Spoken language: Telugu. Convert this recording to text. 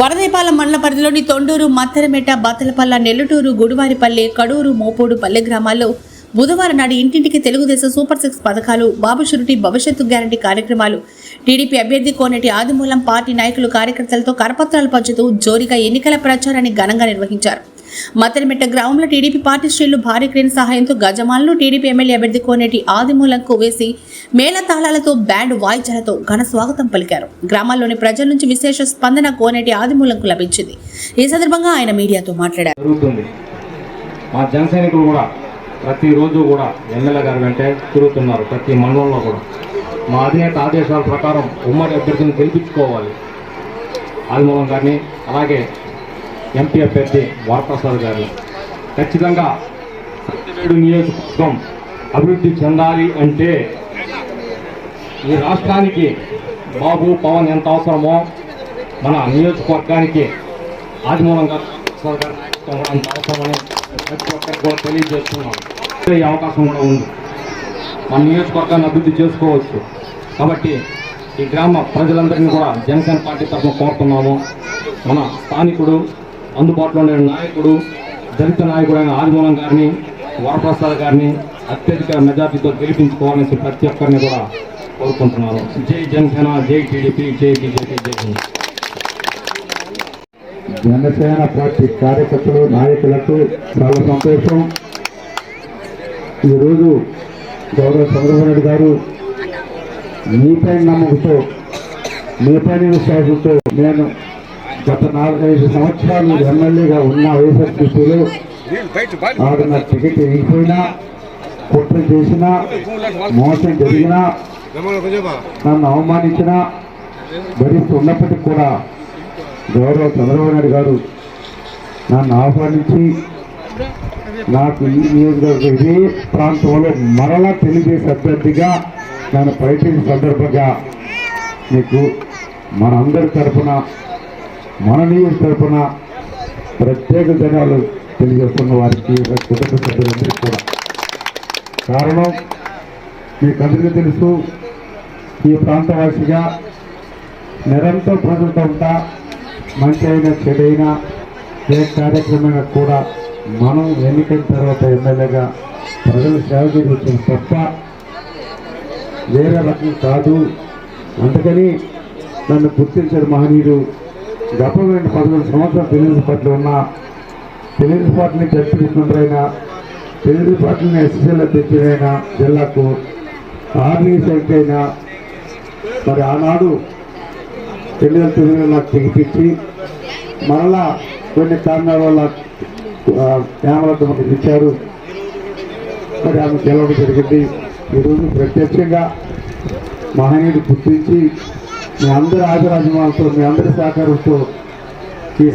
వరదేపాలెం మండల పరిధిలోని తొండూరు మత్తరమెట బత్తలపల్ల నెల్లటూరు గుడివారిపల్లి కడూరు మోపోడు పల్లె గ్రామాల్లో బుధవారం నాడు ఇంటింటికి తెలుగుదేశం సూపర్ సిక్స్ పథకాలు బాబు షురిటీ భవిష్యత్తు గ్యారంటీ కార్యక్రమాలు టీడీపీ అభ్యర్థి కోనేటి ఆదిమూలం పార్టీ నాయకులు కార్యకర్తలతో కరపత్రాలు పంచుతూ జోరిగా ఎన్నికల ప్రచారాన్ని ఘనంగా నిర్వహించారు. మత్తరమెట్ట గ్రామంలో టీడీపీ పార్టీ శ్రేణులు భారీ క్రేన్ సహాయంతో గజమాలను టీడీపీ ఎమ్మెల్యే అభ్యర్థి కోనేటి ఆదిమూలంకు వేసి మేళతాళాలతో బ్యాండ్ వాయిద్యాలతో ఘన స్వాగతం పలికారు. గ్రామాల్లోని ప్రజల నుంచి విశేష స్పందన కోనేటి ఆదిమూలంకు లభించింది. ఈ సందర్భంగా ఆయన మీడియాతో మాట్లాడారు. మా జన సైనికులు కూడా ప్రతిరోజు కూడా ఎమ్మెల్యే గారి వెంటే తిరుగుతున్నారు ప్రతి మండలంలో కూడా. మా అధినేత ఆదేశాల ప్రకారం ఉమ్మడి అభ్యర్థిని గెలిపించుకోవాలి. ఆదిమూలం గారిని అలాగే ఎంపీ అభ్యర్థి వరప్రసాద్ గారు. ఖచ్చితంగా సత్యవేడు నియోజకవర్గం అభివృద్ధి చెందాలి అంటే ఈ రాష్ట్రానికి బాబు పవన్ ఎంత అవసరమో మన నియోజకవర్గానికి ఆదిమూలం గారు గారి నాయకత్వం అంత అవసరమని ప్రతి ఒక్కరికి కూడా తెలియజేస్తున్నాం. ఈ అవకాశం కూడా ఉంది. మన నియోజకవర్గాన్ని అభివృద్ధి చేసుకోవచ్చు. కాబట్టి ఈ గ్రామ ప్రజలందరినీ కూడా జనసేన పార్టీ తరఫున కోరుతున్నాము. మన స్థానికుడు అందుబాటులో ఉండే నాయకుడు దళిత నాయకుడైన ఆదిమూలం గారిని వరప్రసాద్ గారిని అత్యధిక మెజార్టీతో గెలిపించుకోవాలని ప్రతి ఒక్కరిని కూడా కోరుకుంటున్నారు జై జనసేన జై టీడీపీ జై బీజేపీ జై జనసేన పార్టీ కార్యకర్తలు నాయకులకు చాలా సంతోషం. ఈరోజు గౌరవ చంద్రబాబు గారు గారు మీపై నమ్మకంతో మీపై విశ్వాసంతో నేను గత నాలుగైదు సంవత్సరాలు ఎమ్మెల్యేగా ఉన్న వైఎస్ఆర్సీపీలో ఆవిడ నా టికెట్ ఇవ్వకపోయినా కుట్ర చేసినా మోసం జరిగినా నన్ను అవమానించినా భరిస్తున్నప్పటికీ కూడా గౌరవ చంద్రబాబు నాయుడు గారు నన్ను ఆహ్వానించి నాకు ఈ నియోజకవర్గం ఇదే ప్రాంతంలో మరలా తెలుగుదేశం అభ్యర్థిగా నన్ను ప్రయత్నించిన సందర్భంగా మీకు మనందరి తరఫున మననీయ తరఫున ప్రత్యేక జనాలు తెలియజేస్తున్న వారికి కుటుంబ సభ్యులందరికీ కూడా. కారణం మీకు అందరికీ తెలుసు ఈ ప్రాంతవాసిగా నిరంతరం ప్రజలతో ఉంటా మంచి అయినా చెడైనా ఏ కార్యక్రమైనా కూడా మనం ఎన్నికైన తర్వాత ఎమ్మెల్యేగా ప్రజలు సేవ చేయవచ్చు తప్ప వేరే రకం కాదు. అందుకని నన్ను గుర్తించారు మహనీయుడు గవర్నమెంట్ పదకొండు సంవత్సరాలు తెలుగు పార్టీలో ఉన్న తెలుగు పార్టీని జడ్పీటీసీలైనా తెలుగు పార్టీని ఎస్ఎస్ఎల్ అధ్యక్షుడైన జిల్లాకు ఆర్మీ సెక్రటరీ అయినా మరి ఆనాడు తెలుగు తెలుగు నాకు తెగిపించి మరలా కొన్ని కారణాల వల్ల కెమెరాతో మనకు ఇచ్చారు. మరి ఆమె గెలవడం జరిగింది. ఈరోజు ప్రత్యక్షంగా మహనీయుడు గుర్తించి మీ అందరి ఆదరాజమాలతో మీ అందరి సహకారంతో ఈ